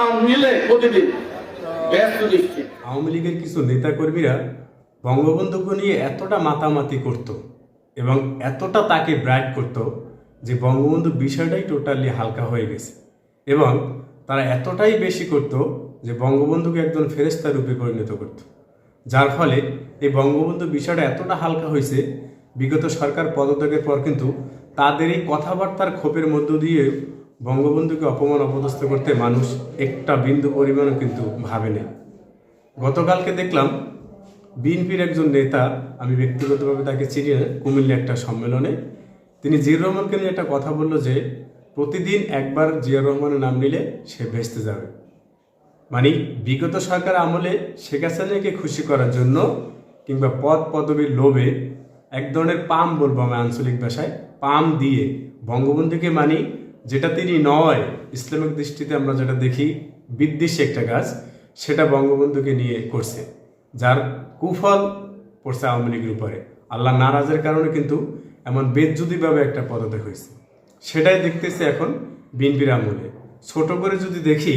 নাম প্রতিদিন আওয়ামী লীগের কিছু নেতাকর্মীরা বঙ্গবন্ধুকে নিয়ে এতটা মাতামাতি করত এবং এতটা তাকে ব্রাইট করত যে বঙ্গবন্ধু বিষয়টাই টোটালি হালকা হয়ে গেছে। এবং তারা এতটাই বেশি করত যে বঙ্গবন্ধুকে একজন ফেরেস্তা রূপে পরিণত করত। যার ফলে এই বঙ্গবন্ধু বিষয়টা এতটা হালকা হয়েছে, বিগত সরকার পদত্যাগের পর কিন্তু তাদের এই কথাবার্তার ক্ষোভের মধ্য দিয়ে বঙ্গবন্ধুকে অপমান অপদস্থ করতে মানুষ একটা বিন্দু পরিমাণও কিন্তু ভাবেনি। গতকালকে দেখলাম বিএনপির একজন নেতা, আমি ব্যক্তিগতভাবে তাকে চিনি কুমিল্লা একটা সম্মেলনে, তিনি জিয়াউর রহমানকে নিয়ে একটা কথা বলল যে, প্রতিদিন একবার জিয়াউর রহমানের নাম নিলে সে ভেস্তে যাবে। মানে বিগত সরকার আমলে শেখ হাসিনাকে খুশি করার জন্য কিংবা পদ পদবীর লোভে এক ধরনের পাম বলব আমি আঞ্চলিক ভাষায়, পাম দিয়ে বঙ্গবন্ধুকে মানি যেটা তিনি নয়, ইসলামিক দৃষ্টিতে আমরা যেটা দেখি, বিদ্বেষী একটা কাজ, সেটা বঙ্গবন্ধুকে নিয়ে করছে, যার কুফল পড়ছে আওয়ামী লীগের উপরে। আল্লাহ নারাজের কারণে কিন্তু এমন বেদজুদিভাবে একটা পদত্যাগ হয়েছে। সেটাই দেখতেছে এখন বিএনপির আমলে। ছোট করে যদি দেখি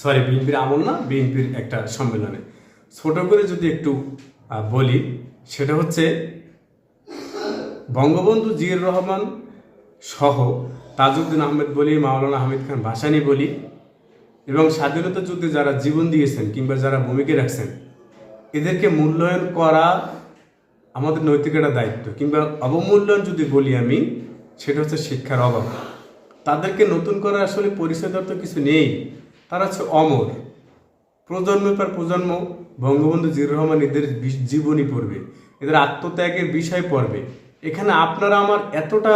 সরি বিএনপির আমল না, বিএনপির একটা সম্মেলনে। ছোট করে যদি একটু বলি, সেটা হচ্ছে বঙ্গবন্ধু জিয়াউর রহমান সহ তাজউদ্দিন আহমেদ বলি, মাওলানা হামিদ খান ভাসানি বলি, এবং স্বাধীনতা যুদ্ধে যারা জীবন দিয়েছেন কিংবা যারা ভূমিকা রাখছেন, এদেরকে মূল্যায়ন করা আমাদের নৈতিক একটা দায়িত্ব। কিংবা অবমূল্যায়ন যদি বলি আমি, সেটা হচ্ছে শিক্ষার অভাব। তাদেরকে নতুন করে আসলে পরিচয় তো কিছু নেই। তারা হচ্ছে অমর। প্রজন্মের পর প্রজন্ম, বঙ্গবন্ধু জির রহমান এদের জীবনী পড়বে। এদের আত্মত্যাগের বিষয় পড়বে। এখানে আপনারা আমার এতটা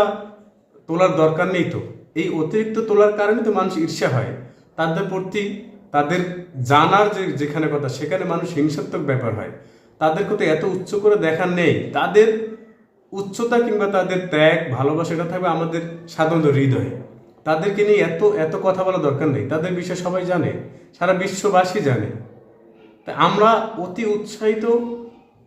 তোলার দরকার নেই তো। এই অতিরিক্ত তোলার কারণে তো মানুষ ঈর্ষা হয়। তাদের প্রতি, তাদের জানার যে, যেখানে কথা, সেখানে মানুষ হিংসাত্মক ব্যাপার হয়। তাদেরকে তো এত উচ্চ করে দেখার নেই। তাদের উচ্চতা কিংবা তাদের ত্যাগ, ভালোবাসাটা থাকবে আমাদের সাধারণত হৃদয়ে। তাদেরকে নিয়ে এত এত কথা বলা দরকার নেই। তাদের বিষয়ে সবাই জানে, সারা বিশ্ববাসী জানে। তা আমরা অতি উৎসাহিত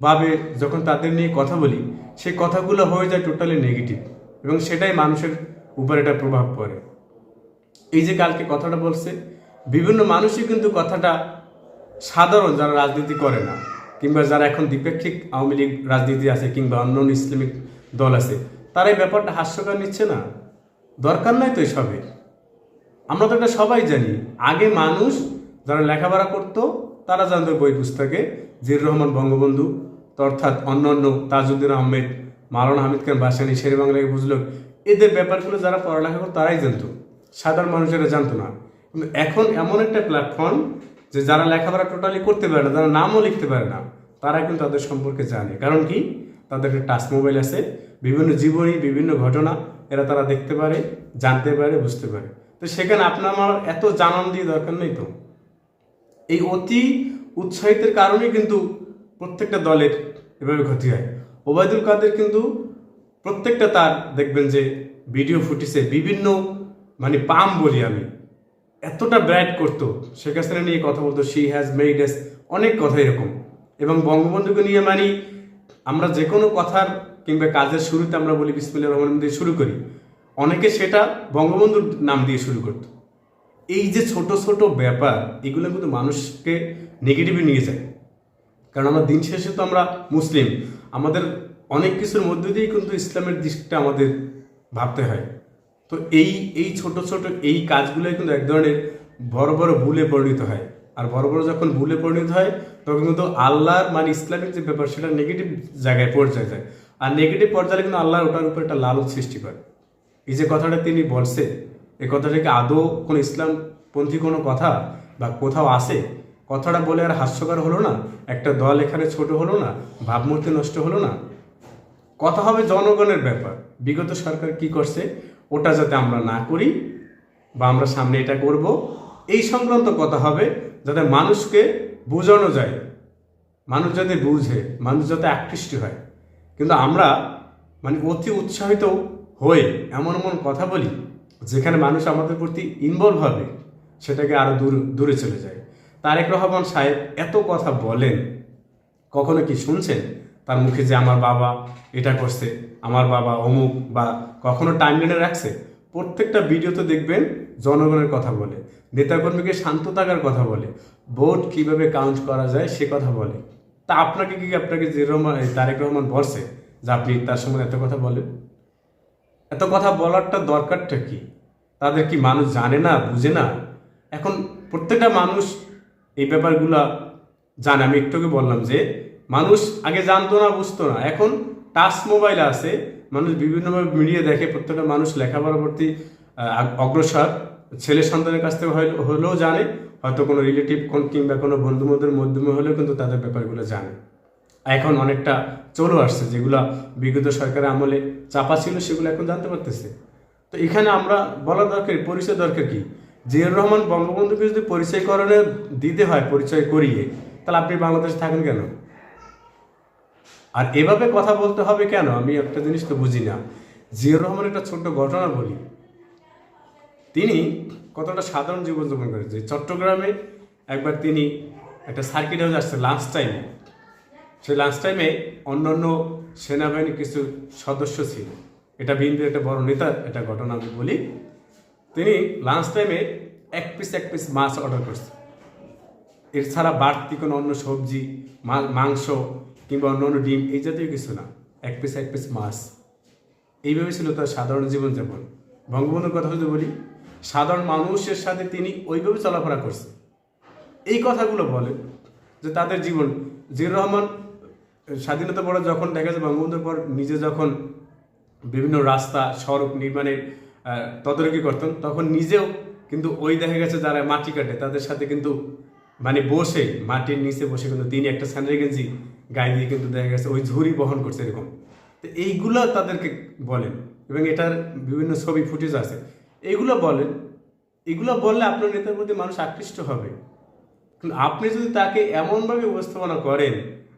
ভাবে যখন তাদের নিয়ে কথা বলি সেই কথাগুলো হয়ে যায় টোটালি নেগেটিভ এবং সেটাই মানুষের উপর এটা প্রভাব পড়ে। এই যে কালকে কথাটা বলছে, বিভিন্ন মানুষই কিন্তু কথাটা সাধারণ যারা রাজনীতি করে না, কিংবা যারা এখন দ্বিপেক্ষিক আওয়ামী লীগ রাজনীতি আছে কিংবা অন্য ইসলামিক দল আছে, তারা এই ব্যাপারটা হাস্যকর নিচ্ছে না? দরকার নাই তো এসবের আমরা তো এটা সবাই জানি। আগে মানুষ যারা লেখাপড়া করতো, তারা জানতো বই পুস্তকে জির রহমান বঙ্গবন্ধু, অর্থাৎ অন্য অন্য তাজউদ্দিন আহমেদ মারানা হামিদ খান বাসানি শের বাংলাকে বুঝলো, এদের ব্যাপারগুলো যারা পড়ালেখা করতো তারাই জানতো। সাধারণ মানুষেরা জানতো না। কিন্তু এখন এমন একটা প্ল্যাটফর্ম যে যারা লেখাপড়া টোটালি করতে পারে না, যারা নামও লিখতে পারে না, তারা কিন্তু তাদের সম্পর্কে জানে। কারণ কি? তাদের একটা টাচ মোবাইল আছে, বিভিন্ন জীবনী, বিভিন্ন ঘটনা, এরা তারা দেখতে পারে, জানতে পারে, বুঝতে পারে। তো সেখানে আপনার আমার এত জানান দিয়ে দরকার নেই তো। এই অতি উৎসাহিতের কারণে কিন্তু প্রত্যেকটা দলের এভাবে ক্ষতি হয়। ওবায়দুল কাদের কিন্তু প্রত্যেকটা তার দেখবেন যে ভিডিও ফুটেছে বিভিন্ন মানে পাম বলি আমি। এতটা ব্রাইট করতো। শেখ হাসিনা নিয়ে কথা বলতো শি হ্যাজ মেড এস অনেক কথা এরকম। এবং বঙ্গবন্ধুকে নিয়ে মানি, আমরা যে কোনো কথার কিংবা কাজের শুরুতে আমরা বলি বিসমিল্লা রহমান দিয়ে শুরু করি। অনেকে সেটা বঙ্গবন্ধুর নাম দিয়ে শুরু করতো। এই যে ছোট ছোট ব্যাপার, এগুলো কিন্তু মানুষকে নেগেটিভে নিয়ে যায়। কারণ আমরা দিন শেষে তো আমরা মুসলিম। আমাদের অনেক কিছুর মধ্যে দিয়েই কিন্তু ইসলামের দিকটা আমাদের ভাবতে হয়। তো এই এই ছোট ছোট এই কাজগুলোই কিন্তু এক ধরনের বড় বড় ভুলে পরিণত হয়। আর বড় বড় যখন ভুলে পরিণত হয়, তখন কিন্তু আল্লাহর মানে ইসলামিক যে ব্যাপার, সেটা নেগেটিভ জায়গায় পর্যায়ে যায়। আর নেগেটিভ পর্যায়ে কিন্তু আল্লাহ ওটার উপর একটা লালত সৃষ্টি করে। এই যে কথাটা তিনি বলছে এই কথাটা কি আদৌ কোনো ইসলামপন্থী কোনো কথা বা কোথাও আছে? কথাটা বলে আর হাস্যকর হলো না, একটা দল এখানে ছোট হলো না, ভাবমূর্তি নষ্ট হলো না। কথা হবে জনগণের ব্যাপার, বিগত সরকার কি করছে, ওটা যাতে আমরা না করি বা আমরা সামনে এটা করব, এই সংক্রান্ত কথা হবে যাতে মানুষকে বোঝানো যায়, মানুষ যাতে বুঝে, মানুষ যাতে আকৃষ্ট হয়। কিন্তু আমরা মানে অতি উৎসাহিত হয়ে এমন এমন কথা বলি, যেখানে মানুষ আমাদের প্রতি ইনভলভ হবে, সেটাকে আরও দূর, দূরে চলে যায়। তারেক রহমান সাহেব এত কথা বলেন, কখনো কি শুনছেন? তার মুখে যে আমার বাবা এটা করছে, আমার বাবা অমুক বা কখনো টাইম লাইনে রাখছে? প্রত্যেকটা ভিডিওতে দেখবেন জনগণের কথা বলে, নেতাকর্মীকে শান্ত থাকার কথা বলে, ভোট কীভাবে কাউন্ট করা যায় সে কথা বলে। তা আপনাকে কি আপনাকে যে রহমান তারেক রহমান বলছে যে আপনি তার সঙ্গে এত কথা বলেন? এত কথা বলারটা দরকারটা কি? তাদের কি মানুষ জানে না, বুঝে না? এখন প্রত্যেকটা মানুষ এই ব্যাপারগুলা জানে। আমি একটুকে বললাম যে, মানুষ আগে জানতো না, বুঝতো না। এখন টাচ মোবাইল আছে, মানুষ বিভিন্নভাবে মিডিয়া দেখে, প্রত্যেকটা মানুষ লেখাপড়ার প্রতি অগ্রসর। ছেলে সন্তানের কাছ থেকে হলেও জানে, হয়তো কোনো রিলেটিভ কোন কিংবা কোনো বন্ধুমদের মাধ্যমে হলেও কিন্তু তাদের ব্যাপারগুলো জানে। এখন অনেকটা চলেও আসছে, যেগুলো বিগত সরকারের আমলে চাপা ছিল, সেগুলো এখন জানতে পারতেছে। তো এখানে আমরা বলার দরকার, পরিচয় দরকার কি? জিয়াউর রহমান বঙ্গবন্ধুকে যদি পরিচয় করণে দিতে হয়, পরিচয় করিয়ে, তাহলে আপনি বাংলাদেশে থাকেন কেন? আর এভাবে কথা বলতে হবে কেন? আমি একটা জিনিস তো বুঝি না। জিয়াউর রহমান একটা ছোট্ট ঘটনা বলি। তিনি কতটা সাধারণ জীবনযাপন করেছে চট্টগ্রামে একবার তিনি একটা সার্কিট হাউস আসছে লাঞ্চ টাইমে সেই লাঞ্চ টাইমে অন্যান্য সেনাবাহিনীর কিছু সদস্য ছিল। এটা বিএনপির একটা বড় নেতা একটা ঘটনা আমি বলি। তিনি লাঞ্চ টাইমে এক পিস এক পিস মাছ অর্ডার করছে এছাড়া বাড়তি কোনো অন্য সবজি মাংস কিংবা অন্য অন্য ডিম এই জাতীয় কিছু না। এক পিস এক পিস মাছ। এইভাবে ছিল তার সাধারণ জীবনযাপন। বঙ্গবন্ধুর কথা যদি বলি, সাধারণ মানুষের সাথে তিনি ওইভাবে চলাফেরা করছে এই কথাগুলো বলে যে তাদের জীবন, জিয়াউর রহমান স্বাধীনতা পরে যখন দেখা যায় বঙ্গবন্ধুর পর নিজে যখন বিভিন্ন রাস্তা, সড়ক নির্মাণের তদারকি করতেন। তখন নিজেও কিন্তু ওই দেখা গেছে যারা মাটি কাটে, তাদের সাথে কিন্তু মানে বসে মাটির নিচে বসে কিন্তু তিনি একটা স্যান্ডেল গেঞ্জি গায়ে দিয়ে কিন্তু দেখা গেছে ওই ঝুড়ি বহন করছে এরকম। তো এইগুলো তাদেরকে বলেন এবং এটার বিভিন্ন ছবি, ফুটেজ আছে। এইগুলো বলেন, এগুলো বললে আপনার নেতার প্রতি মানুষ আকৃষ্ট হবে। কিন্তু আপনি যদি তাকে এমনভাবে উপস্থাপনা করেন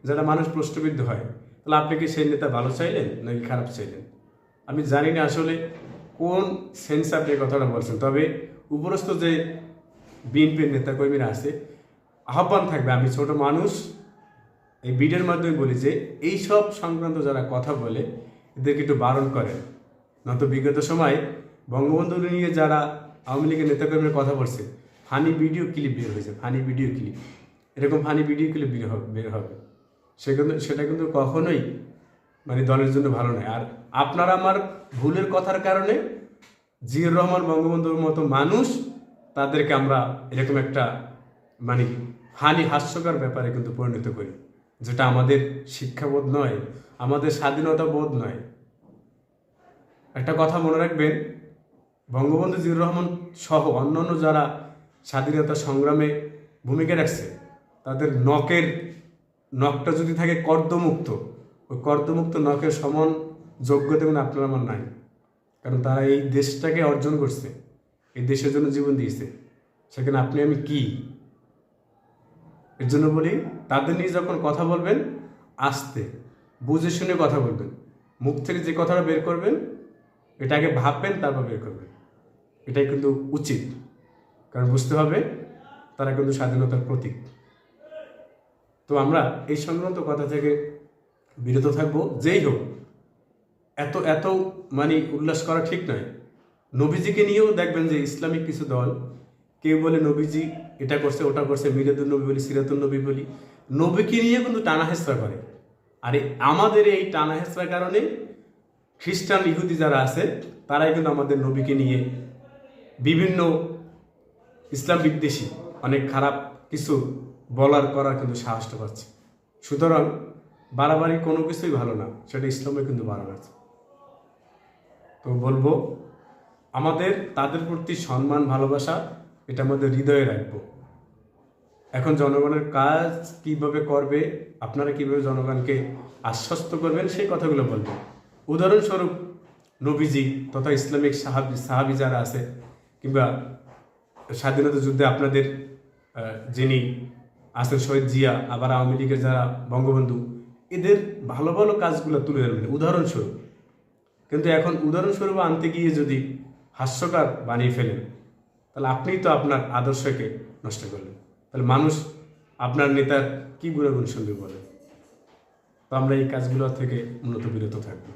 যারা মানুষ প্রশ্নবিদ্ধ হয়, তাহলে আপনি কি সেই নেতা ভালো চাইলেন নাকি খারাপ চাইলেন? আমি জানি না আসলে কোন সেন্স আপনি কথাটা বলছেন? তবে উপরস্থ যে বিএনপির নেতাকর্মীরা আছে, আহ্বান থাকবে, আমি ছোট মানুষ, এই ভিডিওর মাধ্যমে বলি যে এই সব সংক্রান্ত যারা কথা বলে, এদেরকে একটু বারণ করেন। নয়তো বিগত সময় বঙ্গবন্ধু নিয়ে যারা আওয়ামী লীগের নেতাকর্মীরা কথা বলছে, ফানি ভিডিও ক্লিপ বের হয়েছে, ফানি ভিডিও ক্লিপ। এরকম ফানি ভিডিও ক্লিপ বের হবে বের হবে। সে কিন্তু সেটা কিন্তু কখনোই মানে দলের জন্য ভালো নয়। আর আপনার আমার ভুলের কথার কারণে জিয়র রহমান বঙ্গবন্ধুর মতো মানুষ তাদেরকে আমরা এরকম একটা মানে হানি হাস্যকর ব্যাপারে কিন্তু পরিণত করি, যেটা আমাদের শিক্ষাবোধ নয়, আমাদের স্বাধীনতা বোধ নয়। একটা কথা মনে রাখবেন, বঙ্গবন্ধু জিয়াউর রহমান সহ অন্যান্য যারা স্বাধীনতা সংগ্রামে ভূমিকা রাখছে, তাদের নখের নখটা যদি থাকে কর্দমুক্ত ওই কর্দমুক্ত নখের সমান যোগ্যতা কিন্তু আপনার আমার নাই। কারণ তারা এই দেশটাকে অর্জন করছে, এই দেশের জন্য জীবন দিয়েছে। সেখানে আপনি আমি কি? এর জন্য বলি, তাদের নিয়ে যখন কথা বলবেন, আস্তে, বুঝে শুনে কথা বলবেন। মুখ থেকে যে কথাটা বের করবেন এটাকে ভাববেন, তারপর বের করবেন। এটাই কিন্তু উচিত। কারণ বুঝতে হবে, তারা কিন্তু স্বাধীনতার প্রতীক। তো আমরা এই সংক্রান্ত কথা থেকে বিরত থাকব। যেই হোক, এত এত মানে উল্লাস করা ঠিক নয়। নবীজিকে নিয়েও দেখবেন যে ইসলামিক কিছু দল, কেউ বলে নবীজি এটা করছে, ওটা করছে মিরাদুল নবী বলি সিরাতুল নবী বলি, নবীকে নিয়ে কিন্তু টানা হেসরা করে। আর আমাদের এই টানা হেসরার কারণে খ্রিস্টান ইহুদি যারা আছে, তারাই কিন্তু আমাদের নবীকে নিয়ে বিভিন্ন ইসলাম বিদ্বেষী, অনেক খারাপ কিছু বলার করার কিন্তু সাহসটা পাচ্ছে। সুতরাং বাড়াবাড়ি কোনো কিছুই ভালো না, সেটা ইসলামে কিন্তু বাড়ানো আছে। তো বলব, আমাদের, তাদের প্রতি সম্মান, ভালোবাসা, এটা আমাদের হৃদয়ে রাখব। এখন জনগণের কাজ কীভাবে করবে, আপনারা কীভাবে জনগণকে আশ্বস্ত করবেন, সেই কথাগুলো বলবেন উদাহরণস্বরূপ, নবীজি তথা ইসলামিক সাহাবি সাহাবি যারা আছে, কিংবা স্বাধীনতা যুদ্ধে আপনাদের যিনি আছেন শহীদ জিয়া, আবার আওয়ামী লীগের যারা বঙ্গবন্ধু এদের ভালো ভালো কাজগুলো তুলে ধরবেন, উদাহরণস্বরূপ। কিন্তু এখন উদাহরণস্বরূপ আনতে গিয়ে যদি হাস্যকার বানিয়ে ফেলেন, তাহলে আপনিই তো আপনার আদর্শকে নষ্ট করলেন। তাহলে মানুষ আপনার নেতার কি গুণাগুণ শুনবে বলে তো আমরা এই কাজগুলো থেকে মূলত বিরত থাকব।